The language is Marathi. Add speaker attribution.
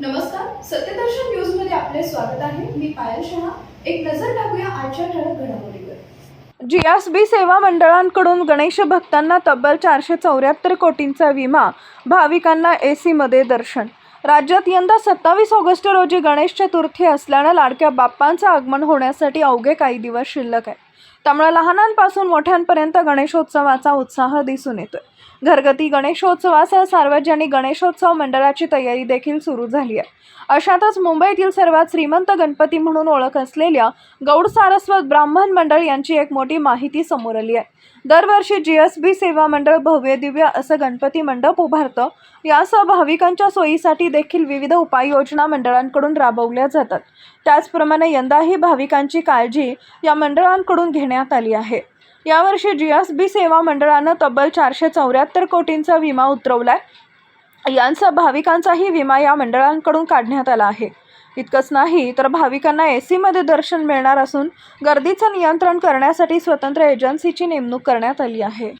Speaker 1: नमस्कार सत्यदर्शन न्यूजमध्ये आपले स्वागत आहे. मी पायल शहा. एक नजर टाकूया आजच्या ठळक घडामोडीवर.
Speaker 2: जीएसबी सेवा मंडळांकडून गणेश भक्तांना तब्बल चारशे चौऱ्याहत्तर कोटींचा विमा भाविकांना एसी मध्ये दर्शन. राज्यात यंदा सत्तावीस ऑगस्ट रोजी गणेश चतुर्थी असल्यानं लाडक्या बाप्पांचं आगमन होण्यासाठी अवघे काही दिवस शिल्लक आहे त्यामुळे लहानांपासून मोठ्यांपर्यंत गणेशोत्सवाचा उत्साह दिसून येतोय. घरगती गणेशोत्सवासह सार्वजनिक गणेशोत्सव मंडळाची तयारी देखील सुरू झाली आहे. अशातच मुंबईतील सर्वात श्रीमंत गणपती म्हणून ओळख असलेल्या गौड सारस्वत ब्राह्मण मंडळ यांची एक मोठी माहिती समोर आली आहे. दरवर्षी जी एस बी सेवा मंडळ भव्य दिव्य असं गणपती मंडप उभारतं. यासह भाविकांच्या सोयीसाठी देखील विविध उपाययोजना मंडळांकडून राबवल्या जातात. त्याचप्रमाणे यंदाही भाविकांची काळजी या मंडळांकडून घेण्यात आली आहे. यावर्षी जी यास बी सेवा मंडळानं तब्बल चारशे चौऱ्याहत्तर कोटींचा विमा उतरवलाय. यांचा भाविकांचाही विमा या मंडळांकडून काढण्यात आला आहे. इतकंच नाही तर भाविकांना ए सीमध्ये दर्शन मिळणार असून गर्दीचं नियंत्रण करण्यासाठी स्वतंत्र एजन्सीची नेमणूक करण्यात आली आहे.